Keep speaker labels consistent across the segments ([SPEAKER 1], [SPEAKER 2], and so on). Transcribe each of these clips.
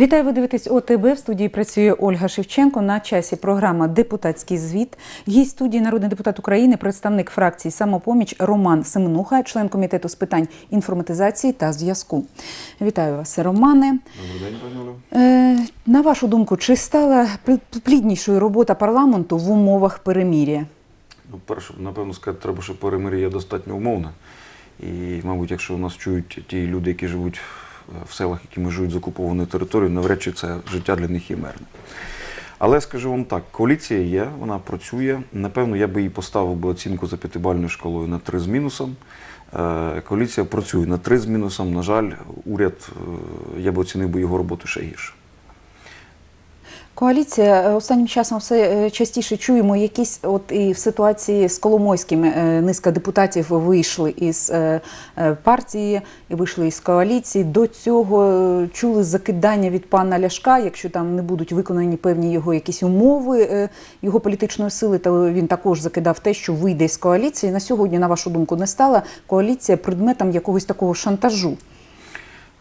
[SPEAKER 1] Вітаю, ви дивитесь ОТБ. В студії працює Ольга Шевченко. На часі програма Депутатський звіт. Гість студії народний депутат України, представник фракції Самопоміч Роман Семенуха, член комітету з питань інформатизації та зв'язку. Вітаю вас, Романе.
[SPEAKER 2] Добрий день, пані.
[SPEAKER 1] Е, на вашу думку, чи стала пл- пліднішою робота парламенту в умовах перемір'я?
[SPEAKER 2] Ну, перше, напевно, сказати, треба, що перемир'я достатньо умовне. І, мабуть, якщо нас чують ті люди, які живуть в селах, які межують з окупованою територією, навряд чи це життя для них є мирне. Але скажу вам так, коаліція є, вона працює. Напевно, я би їй поставив би оцінку за п'ятибальною шкалою на 3 з мінусом. Е, Коаліція працює на 3 з мінусом. На жаль, уряд, е, я би оцінив би його роботу ще гірше.
[SPEAKER 1] Коаліція е, останнім часом все е, частіше чуємо якісь, от і в ситуації з Коломойським е, низка депутатів вийшли із партії і вийшли із коаліції. До цього чули закидання від пана Ляшка, якщо там не будуть виконані певні його якісь умови його політичної сили, то він також закидав те, що вийде з коаліції. На сьогодні, на вашу думку, не стала коаліція предметом якогось такого шантажу.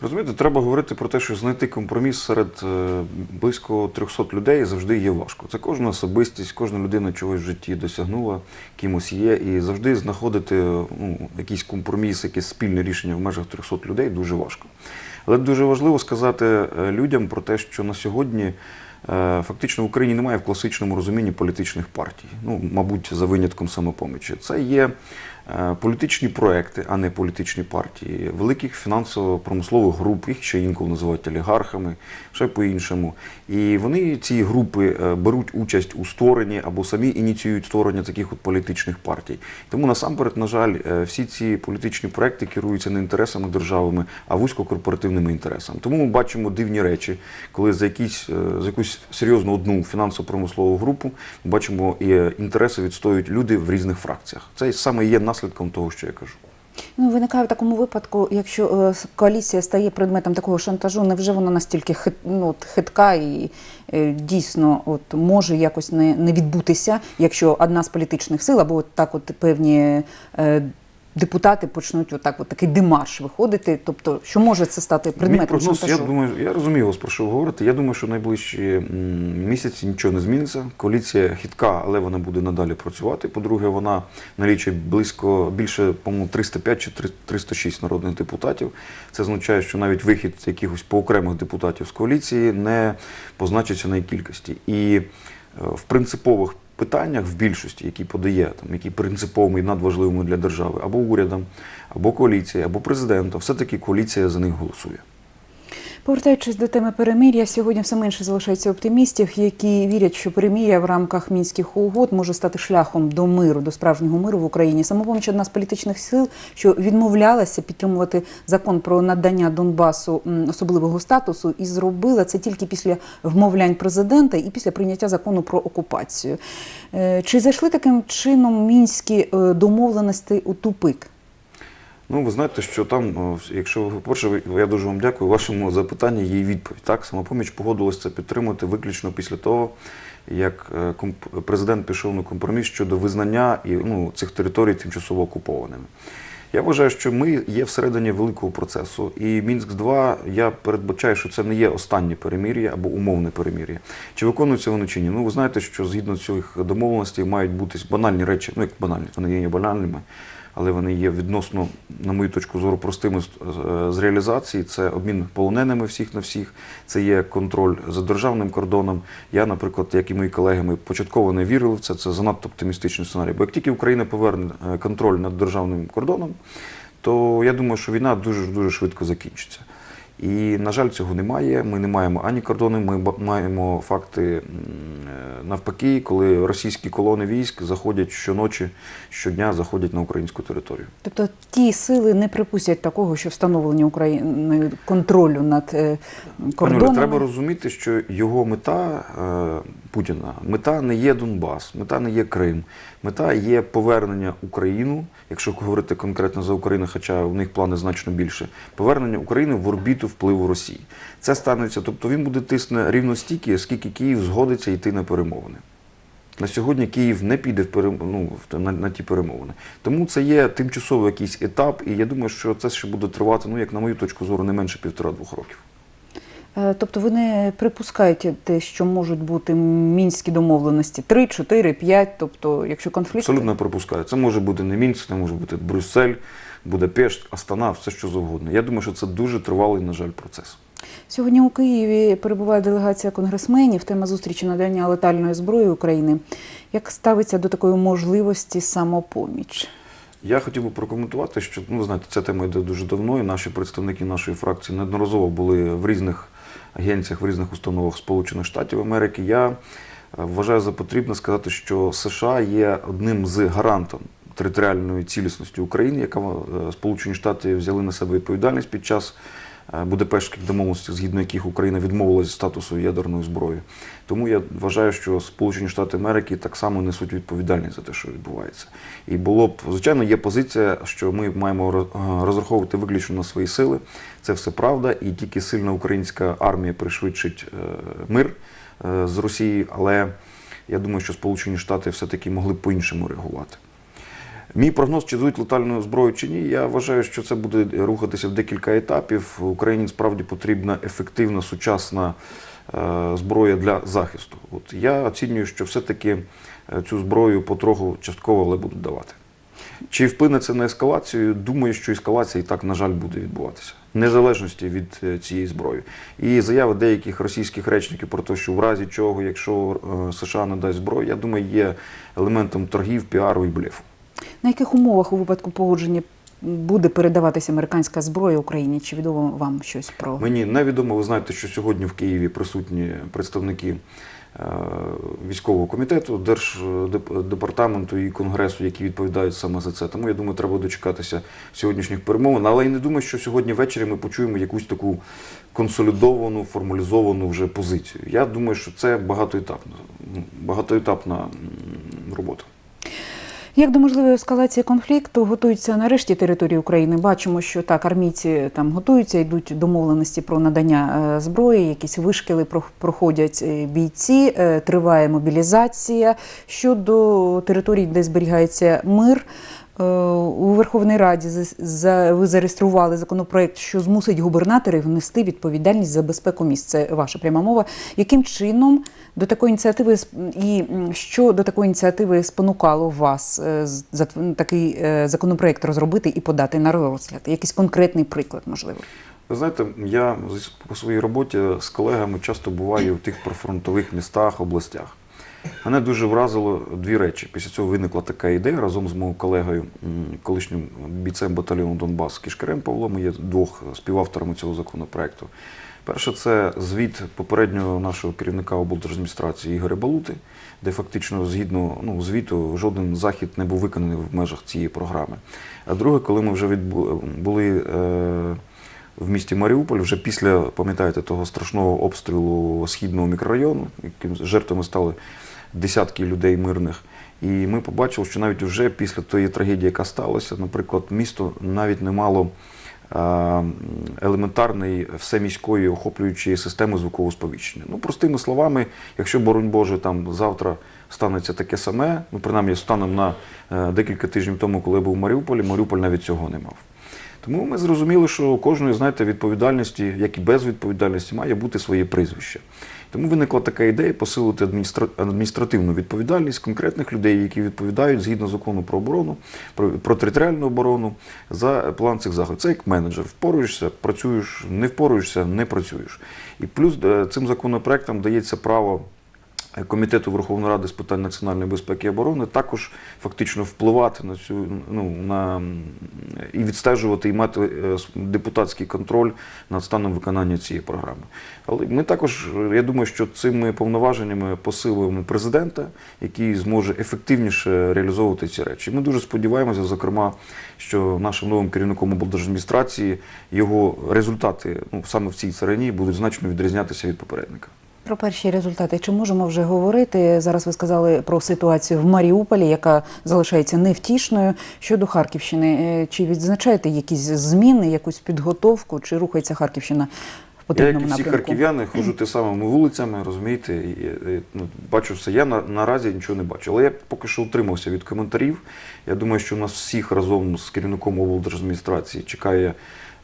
[SPEAKER 2] Розумієте, треба говорити про те, що знайти компроміс серед е, близько 300 людей завжди є важко. Це кожна особистість, кожна людина чогось в житті досягнула, кимось є, і завжди знаходити ну, якийсь компроміс, якесь спільне рішення в межах 300 людей дуже важко. Але дуже важливо сказати е, людям про те, що на сьогодні е, фактично в Україні немає в класичному розумінні політичних партій. Ну, мабуть, за винятком самопомічі. Це є е, політичні проекти, а не політичні партії, великих фінансово-промислових груп, їх ще інколи називають олігархами, ще по-іншому. І вони ці групи е, беруть участь у створенні або самі ініціюють створення таких от політичних партій. Тому насамперед, на жаль, е, всі ці політичні проекти керуються не інтересами державами, а вузькокорпоративними інтересами. Тому ми бачимо дивні речі, коли за якісь е, за якусь серйозну одну фінансово-промислову групу ми бачимо е, інтереси відстоюють люди в різних фракціях. Це саме є наслідком того, що я кажу.
[SPEAKER 1] Ну, виникає в такому випадку, якщо е, коаліція стає предметом такого шантажу, невже вона настільки хит, ну, от, хитка і е, дійсно от, може якось не, не відбутися, якщо одна з політичних сил або от так от певні е, депутати почнуть отак, от такий демарш виходити, тобто що може це стати
[SPEAKER 2] Мій
[SPEAKER 1] предметом
[SPEAKER 2] прогноз, я думаю, я розумію вас про що ви говорите. Я думаю, що найближчі місяці нічого не зміниться. Коаліція хитка, але вона буде надалі працювати. По-друге, вона налічує близько більше, по-моєму, 305 чи 306 народних депутатів. Це означає, що навіть вихід якихось поокремих депутатів з коаліції не позначиться на її кількості. І е, в принципових питаннях, в більшості, які подає, там, які принциповими і надважливими для держави, або урядом, або коаліція, або президентом, все-таки коаліція за них голосує.
[SPEAKER 1] Повертаючись до теми перемир'я, сьогодні все менше залишається оптимістів, які вірять, що перемир'я в рамках мінських угод може стати шляхом до миру, до справжнього миру в Україні. Самопоміч одна з політичних сил, що відмовлялася підтримувати закон про надання Донбасу особливого статусу, і зробила це тільки після вмовлянь президента і після прийняття закону про окупацію. Е, Чи зайшли таким чином мінські е, домовленості у тупик?
[SPEAKER 2] Ну, ви знаєте, що там, якщо ви по-перше, я дуже вам дякую. Вашому запитанні є відповідь. Так, самопоміч погодилась це підтримати виключно після того, як е, президент пішов на компроміс щодо визнання і ну, цих територій тимчасово окупованими. Я вважаю, що ми є всередині великого процесу, і Мінськ 2 я передбачаю, що це не є останнє перемір'я або умовне перемір'я. Чи виконуються вони чи ні? Ну ви знаєте, що згідно цих домовленостей мають бути банальні речі, ну як банальні, вони є банальними, але вони є відносно, на мою точку зору, простими з, з- з реалізації. Це обмін полоненими всіх на всіх, це є контроль за державним кордоном. Я, наприклад, як і мої колеги, ми початково не вірили в це. Це занадто оптимістичний сценарій. Бо як тільки Україна поверне е, контроль над державним кордоном, то я думаю, що війна дуже дуже швидко закінчиться. І, на жаль, цього немає. Ми не маємо ані кордони, ми маємо факти е, навпаки, коли російські колони військ заходять щоночі, щодня заходять на українську територію.
[SPEAKER 1] Тобто ті сили не припустять такого, що встановлення Україною контролю над е.
[SPEAKER 2] Оля, треба розуміти, що його мета е, Путіна, мета не є Донбас, мета не є Крим, мета є повернення Україну, якщо говорити конкретно за Україну, хоча в них плани значно більше, повернення України в орбіту впливу Росії. Це станеться, тобто він буде тисне рівно стільки, скільки Київ згодиться йти на перемовини. На сьогодні Київ не піде в перем... ну, на, на ті перемовини. Тому це є тимчасовий якийсь етап, і я думаю, що це ще буде тривати, ну як на мою точку зору, не менше півтора-двох років.
[SPEAKER 1] Е, Тобто ви не припускаєте те, що можуть бути мінські домовленості 3, 4, 5, тобто якщо конфлікт...
[SPEAKER 2] Абсолютно припускаю. Це може бути не Мінськ, це може бути Брюссель, Будапешт, Астана, все що завгодно. Я думаю, що це дуже тривалий, на жаль, процес.
[SPEAKER 1] Сьогодні у Києві перебуває делегація конгресменів. Тема зустрічі надання летальної зброї України. Як ставиться до такої можливості самопоміч?
[SPEAKER 2] Я хотів би прокоментувати, що ну, знаєте, ця тема йде дуже давно, і наші представники нашої фракції неодноразово були в різних агенціях, в різних установах Сполучених Штатів Америки. Я е, вважаю за потрібне сказати, що США є одним з гарантом територіальної цілісності України, яка е, Сполучені Штати взяли на себе відповідальність під час Будапештських домовленостей, згідно яких Україна відмовилася від статусу ядерної зброї. Тому я вважаю, що Сполучені Штати Америки так само несуть відповідальність за те, що відбувається. І було б, звичайно, є позиція, що ми маємо розраховувати виключно на свої сили. Це все правда, і тільки сильна українська армія пришвидшить е, мир е, з Росії, але я думаю, що Сполучені Штати все-таки могли б по-іншому реагувати. Мій прогноз, чи дадуть летальну зброю чи ні, я вважаю, що це буде рухатися в декілька етапів. Україні справді потрібна ефективна сучасна е, зброя для захисту. От я оцінюю, що все-таки е, цю зброю потроху частково але будуть давати. Чи вплине це на ескалацію? Думаю, що ескалація і так, на жаль, буде відбуватися. Незалежності від е, цієї зброї. І заяви деяких російських речників про те, що в разі чого, якщо США надасть зброю, я думаю, є елементом торгів, піару і блефу.
[SPEAKER 1] На яких умовах у випадку погодження буде передаватися американська зброя Україні? Чи відомо вам щось про
[SPEAKER 2] Мені невідомо, ви знаєте, що сьогодні в Києві присутні представники е, військового комітету, держдепартаменту і конгресу, які відповідають саме за це. Тому я думаю, треба дочекатися сьогоднішніх перемовин. Але я не думаю, що сьогодні ввечері ми почуємо якусь таку консолідовану, формалізовану вже позицію. Я думаю, що це багатоетапна, робота.
[SPEAKER 1] Як до можливої ескалації конфлікту готуються нарешті території України? Бачимо, що так армійці там готуються, йдуть домовленості про надання е, зброї, якісь вишкіли про- проходять е, бійці, е, триває мобілізація щодо територій, де зберігається мир. Е, У Верховній Раді ви зареєстрували законопроект, що змусить губернаторів внести відповідальність за безпеку міст. Це ваша пряма мова. Яким чином до такої ініціативи і що до такої ініціативи спонукало вас е, такий е, законопроект розробити і подати на розгляд? Якийсь конкретний приклад, можливо?
[SPEAKER 2] Ви знаєте, я по своїй роботі з колегами часто буваю в тих прифронтових містах, областях. Мене дуже вразило дві речі. Після цього виникла така ідея разом з моїм колегою, колишнім бійцем батальйону Донбас Кішкарем Павлом. Є двох співавторами цього законопроекту. Перше, це звіт попереднього нашого керівника облдержадміністрації Ігоря Балути, де фактично згідно ну, звіту жоден захід не був виконаний в межах цієї програми. А друге, коли ми вже відбу- були. Е- в місті Маріуполь вже після, пам'ятаєте, того страшного обстрілу східного мікрорайону, яким жертвами стали десятки людей мирних. І ми побачили, що навіть вже після тої трагедії, яка сталася, наприклад, місто навіть не мало елементарної всеміської охоплюючої системи звукового сповіщення. Ну, простими словами, якщо, боронь Боже, там завтра станеться таке саме, ну, принаймні, станом на е, декілька тижнів тому, коли я був в Маріуполі, Маріуполь навіть цього не мав. Тому ми зрозуміли, що у кожної, знаєте, відповідальності, як і без відповідальності, має бути своє прізвище. Тому виникла така ідея посилити адміністра... адміністративну відповідальність конкретних людей, які відповідають згідно закону про оборону, про, територіальну оборону за план цих заходів. Це як менеджер. Впоруєшся, працюєш, не впоруєшся, не працюєш. І плюс е, цим законопроектом дається право. Комітету Верховної Ради з питань національної безпеки і оборони також фактично впливати на цю ну на і відстежувати і мати е, депутатський контроль над станом виконання цієї програми. Але ми також, я думаю, що цими повноваженнями посилуємо президента, який зможе ефективніше реалізовувати ці речі. Ми дуже сподіваємося, зокрема, що нашим новим керівником облдержадміністрації його результати ну саме в цій царині будуть значно відрізнятися від попередника.
[SPEAKER 1] Про перші результати чи можемо вже говорити? Зараз ви сказали про ситуацію в Маріуполі, яка залишається невтішною. Щодо Харківщини, е, чи відзначаєте якісь зміни, якусь підготовку, чи рухається Харківщина в
[SPEAKER 2] Я, як і всі харків'яни, ходжу ти самими вулицями, розумієте, і, і, ну, бачу все. Я на, наразі нічого не бачу. Але я поки що утримався від коментарів. Я думаю, що у нас всіх разом з керівником облдержадміністрації чекає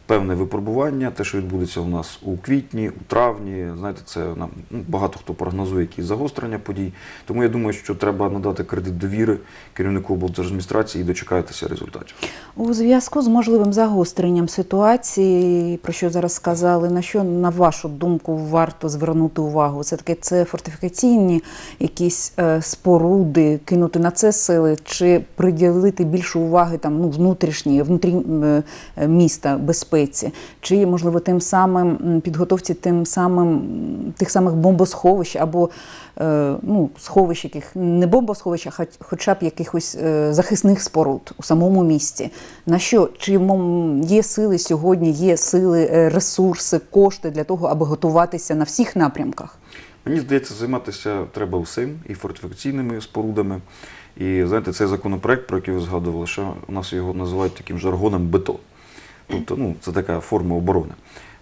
[SPEAKER 2] певне випробування, те, що відбудеться у нас у квітні, у травні. Знаєте, це нам ну, багато хто прогнозує якісь загострення подій. Тому я думаю, що треба надати кредит довіри керівнику облдержадміністрації і дочекатися результатів.
[SPEAKER 1] У зв'язку з можливим загостренням ситуації, про що зараз сказали, на що на вашу думку варто звернути увагу? Це таки це фортифікаційні якісь е, споруди, кинути на це сили, чи приділити більше уваги там ну внутрішній, внутрі е, міста безпеці, чи можливо тим самим підготовці тим самим тих самих бомбосховищ або е, ну, сховищ, яких не бомбосховищ, а хоч- хоча б якихось е, захисних споруд у самому місті. На що чи є сили сьогодні, є сили, е, ресурси, кошти для того, аби готуватися на всіх напрямках?
[SPEAKER 2] Мені здається, займатися треба усім і фортифікаційними спорудами. І знаєте, цей законопроект, про який ви згадували, що у нас його називають таким жаргоном бетон. Тобто, ну, це така форма оборони.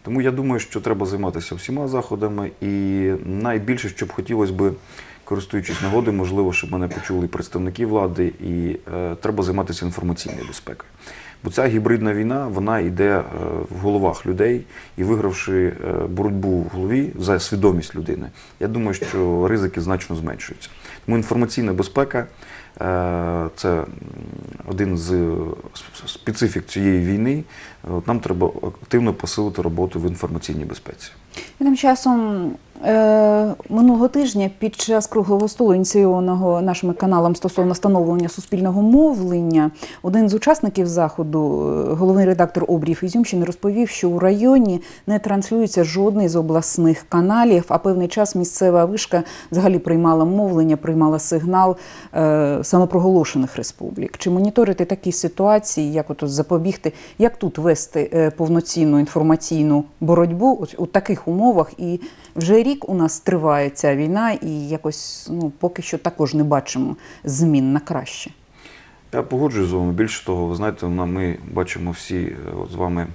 [SPEAKER 2] Тому я думаю, що треба займатися всіма заходами. І найбільше, що б хотілося би, користуючись нагодою, можливо, щоб мене почули представники влади, і е, треба займатися інформаційною безпекою. Бо ця гібридна війна вона йде е, в головах людей, і вигравши е, боротьбу в голові за свідомість людини, я думаю, що ризики значно зменшуються. Тому інформаційна безпека це один з е, специфік цієї війни. Нам треба активно посилити роботу в інформаційній безпеці.
[SPEAKER 1] Тим часом е, минулого тижня під час круглого столу, ініційованого нашими каналом стосовно встановлення суспільного мовлення, один з учасників заходу, е, головний редактор Обрів Ізюмщини, розповів, що у районі не транслюється жодний з обласних каналів, а певний час місцева вишка взагалі приймала мовлення, приймала сигнал е, самопроголошених республік. Чи моніторити такі ситуації, як от запобігти, як тут вести е, повноцінну інформаційну боротьбу от у таких умовах? І вже рік у нас триває ця війна, і якось ну поки що також не бачимо змін на краще.
[SPEAKER 2] Я погоджуюсь з вами. Більше того, ви знаєте, на- ми бачимо всі е, от з вами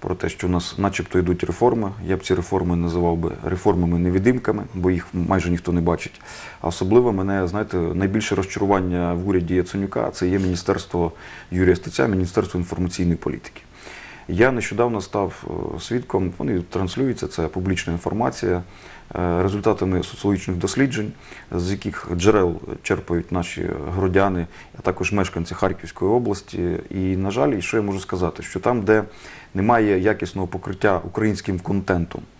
[SPEAKER 2] про те, що у нас начебто йдуть реформи. Я б ці реформи називав би реформами-невідимками, бо їх майже ніхто не бачить. А особливо мене, знаєте, найбільше розчарування в уряді Яценюка це є Міністерство Юрія Стеця, Міністерство інформаційної політики. Я нещодавно став е, свідком, вони транслюються, це публічна інформація, результатами соціологічних досліджень, з яких джерел черпають наші громадяни, а також мешканці Харківської області. І, на жаль, і що я можу сказати, що там, де немає якісного покриття українським контентом, е,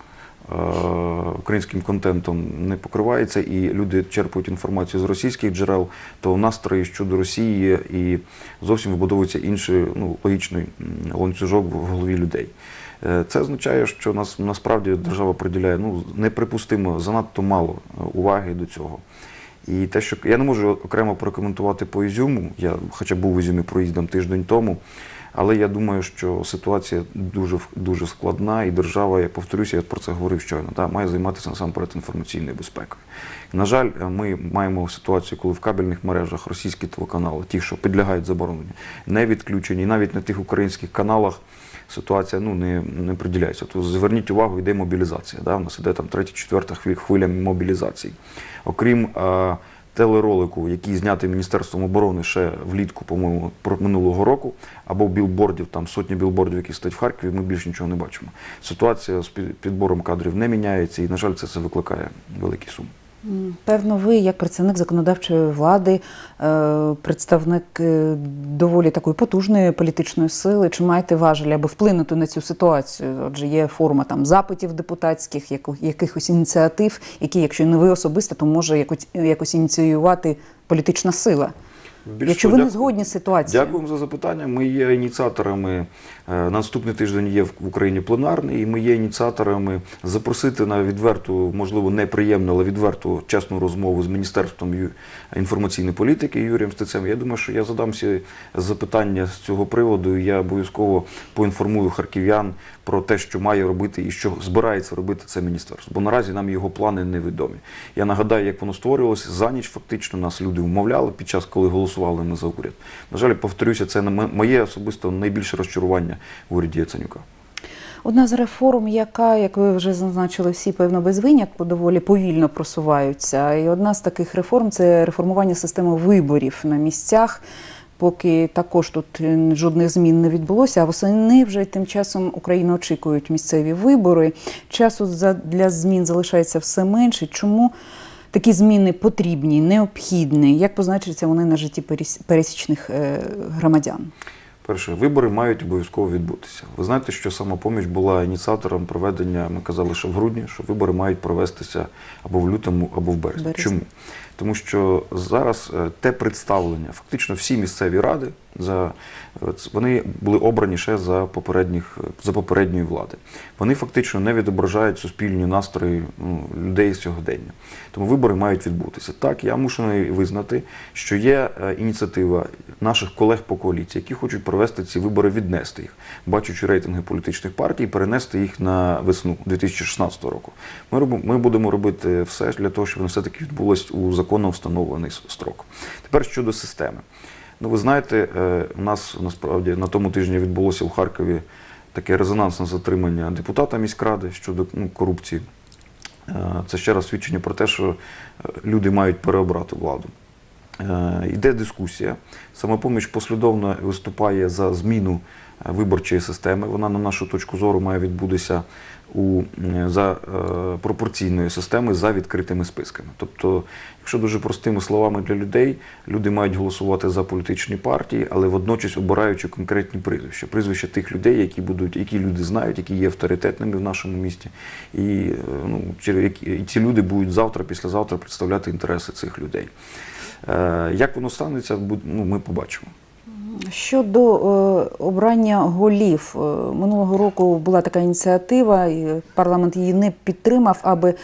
[SPEAKER 2] українським контентом не покривається, і люди черпають інформацію з російських джерел, то настрої щодо Росії і зовсім вибудовується інший ну, логічний ланцюжок в голові людей. Е, Це означає, що нас насправді держава приділяє ну, неприпустимо занадто мало е, уваги до цього. І те, що я не можу окремо прокоментувати по Ізюму, я хоча був в Ізюмі проїздом тиждень тому, але я думаю, що ситуація дуже дуже складна, і держава, я повторюся, я про це говорив щойно, та, має займатися насамперед інформаційною безпекою. На жаль, ми маємо ситуацію, коли в кабельних мережах російські телеканали, ті, що підлягають забороненню, не відключені, навіть на тих українських каналах ситуація ну, не, не приділяється. То зверніть увагу, йде мобілізація. Да? У нас іде там третя, четверта хвиля мобілізації. Окрім телеролику, який знятий Міністерством оборони ще влітку, по-моєму, минулого року, або білбордів, там сотні білбордів, які стоять в Харкові, ми більше нічого не бачимо. Ситуація з підбором кадрів не міняється, і, на жаль, це, це викликає великі сум.
[SPEAKER 1] Певно, ви, як представник законодавчої влади, е, представник е, доволі такої потужної політичної сили, чи маєте важелі, аби вплинути на цю ситуацію? Отже, є форма там запитів депутатських, якихось ініціатив, які, якщо не ви особисто, то може якось ініціювати політична сила.
[SPEAKER 2] Більш
[SPEAKER 1] якщо ви не згодні з ситуацією.
[SPEAKER 2] Дякуємо за запитання. Ми є ініціаторами. е, наступний тиждень є в Україні пленарний, і ми є ініціаторами запросити на відверту, можливо, неприємну, але відверту чесну розмову з Міністерством інформаційної політики Юрієм Стецем. Я думаю, що я задам всі запитання з цього приводу. і Я обов'язково поінформую харків'ян про те, що має робити і що збирається робити це міністерство. Бо наразі нам його плани невідомі. Я нагадаю, як воно створювалося за ніч. Фактично нас люди вмовляли під час, коли голосували ми за уряд. На жаль, повторюся, це не моє особисто найбільше розчарування в уряді Яценюка.
[SPEAKER 1] Одна з реформ, яка, як ви вже зазначили, всі певно без винятку доволі повільно просуваються. І одна з таких реформ це реформування системи виборів на місцях. поки також тут жодних змін не відбулося. А восени вже тим часом Україну очікують місцеві вибори. Часу для змін залишається все менше. Чому такі зміни потрібні, необхідні? Як позначаться вони на житті пересічних е, громадян?
[SPEAKER 2] Перше, вибори мають обов'язково відбутися. Ви знаєте, що самопоміч була ініціатором проведення, ми казали, що в грудні, що вибори мають провестися або в лютому, або в березні. Чому? Тому що зараз е, те представлення, фактично всі місцеві ради, за, вони були обрані ще за, попередніх, за попередньої влади. Вони фактично не відображають суспільні настрої ну, людей сьогодення. Тому вибори мають відбутися. Так, я мушений визнати, що є е, ініціатива наших колег по коаліції, які хочуть провести ці вибори, віднести їх, бачучи рейтинги політичних партій, перенести їх на весну 2016 року. Ми робимо, ми будемо робити все для того, щоб воно все-таки відбулось у законно встановлений строк. Тепер щодо системи. Ну, ви знаєте, е, у нас насправді на тому тижні відбулося у Харкові таке резонансне затримання депутата міськради щодо ну, корупції. Е, Це ще раз свідчення про те, що е, люди мають переобрати владу. Е, Йде дискусія. Самопоміч послідовно виступає за зміну е, виборчої системи. Вона, на нашу точку зору, має відбутися у, за е, пропорційною системою за відкритими списками. Тобто, якщо дуже простими словами для людей, люди мають голосувати за політичні партії, але водночас обираючи конкретні прізвища. Прізвища тих людей, які будуть, які люди знають, які є авторитетними в нашому місті, і, е, ну, і ці люди будуть завтра, післязавтра представляти інтереси цих людей. Е, Як воно станеться, ну, ми побачимо.
[SPEAKER 1] Щодо е, обрання голів, е, минулого року була така ініціатива, і парламент її не підтримав, аби,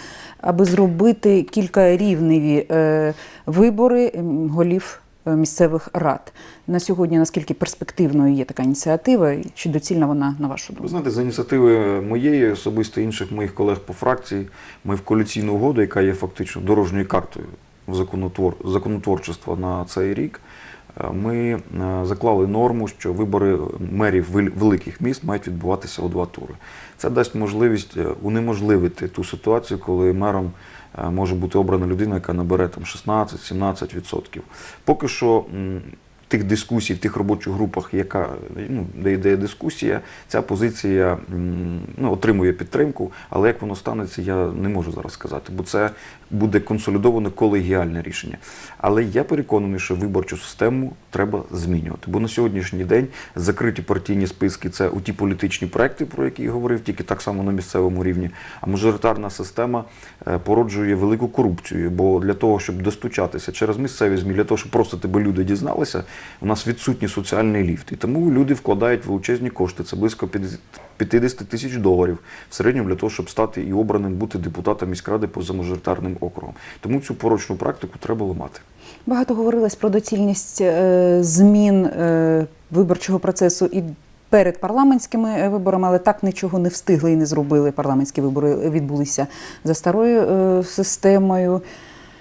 [SPEAKER 1] аби зробити кілька рівневі е, вибори голів місцевих рад. На сьогодні наскільки перспективною є така ініціатива, і чи доцільна вона на вашу думку?
[SPEAKER 2] Ви знаєте, за ініціативи моєї, особисто інших моїх колег по фракції, ми в коаліційну угоду, яка є фактично дорожньою картою в законотвор, законотворчество на цей рік, е, ми е, заклали норму, що вибори мерів великих міст мають відбуватися у два тури. Це дасть можливість е, унеможливити ту ситуацію, коли мером може бути обрана людина, яка набере там 16-17%. Поки що тих дискусій, в тих робочих групах, яка ну, де йде дискусія, ця позиція ну, отримує підтримку, але як воно станеться, я не можу зараз сказати, бо це буде консолідоване колегіальне рішення. Але я переконаний, що виборчу систему треба змінювати. Бо на сьогоднішній день закриті партійні списки це у ті політичні проекти, про які я говорив, тільки так само на місцевому рівні. А мажоритарна система е, породжує велику корупцію. Бо для того, щоб достучатися через місцеві ЗМІ, для того, щоб просто тебе люди дізналися, у нас відсутній соціальний ліфт. І тому люди вкладають величезні кошти. Це близько 50 50 тисяч доларів в середньому для того, щоб стати і обраним бути депутатом міськради поза мажоритарним округом. Тому цю порочну практику треба ламати.
[SPEAKER 1] Багато говорилось про доцільність е, змін е, виборчого процесу і перед парламентськими е, виборами, але так нічого не встигли і не зробили. Парламентські вибори відбулися за старою системою.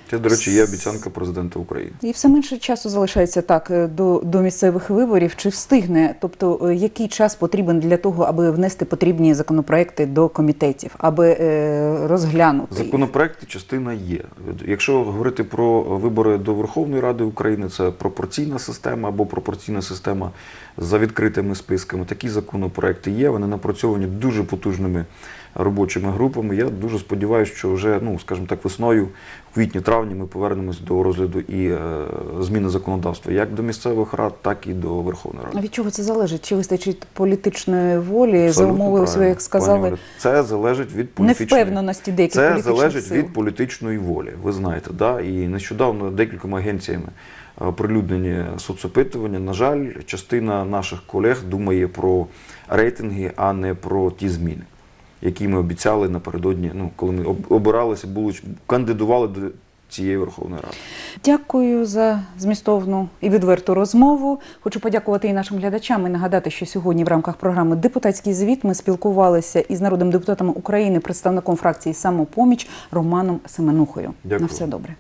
[SPEAKER 2] Це, до речі, є обіцянка президента України.
[SPEAKER 1] І все менше часу залишається так е, до, до місцевих виборів. Чи встигне? Тобто, е, який час потрібен для того, аби внести потрібні законопроекти до комітетів, аби е, розглянути?
[SPEAKER 2] Законопроекти частина є. Якщо говорити про вибори до Верховної Ради України, це пропорційна система або пропорційна система за відкритими списками. Такі законопроекти є. Вони напрацьовані дуже потужними робочими групами. Я дуже сподіваюся, що вже, ну скажімо так, весною, в квітні-травні ми повернемось до розгляду і е, зміни законодавства як до місцевих рад, так і до Верховної Ради.
[SPEAKER 1] А Від чого це залежить? Чи вистачить політичної волі за
[SPEAKER 2] Абсолютно
[SPEAKER 1] умови,
[SPEAKER 2] правильно,
[SPEAKER 1] як сказали,
[SPEAKER 2] пані це залежить від політичної
[SPEAKER 1] невпевненості деяких
[SPEAKER 2] Це
[SPEAKER 1] політичних
[SPEAKER 2] залежить
[SPEAKER 1] сил?
[SPEAKER 2] від політичної волі. Ви знаєте, да? і нещодавно декількома агенціями е, оприлюднені соцопитування. На жаль, частина наших колег думає про рейтинги, а не про ті зміни, які ми обіцяли напередодні, ну коли ми об- обиралися, були кандидували до цієї Верховної Ради.
[SPEAKER 1] Дякую за змістовну і відверту розмову. Хочу подякувати і нашим глядачам і нагадати, що сьогодні в рамках програми Депутатський звіт ми спілкувалися із народним депутатом України, представником фракції Самопоміч Романом Семенухою.
[SPEAKER 2] Дякую.
[SPEAKER 1] На все добре.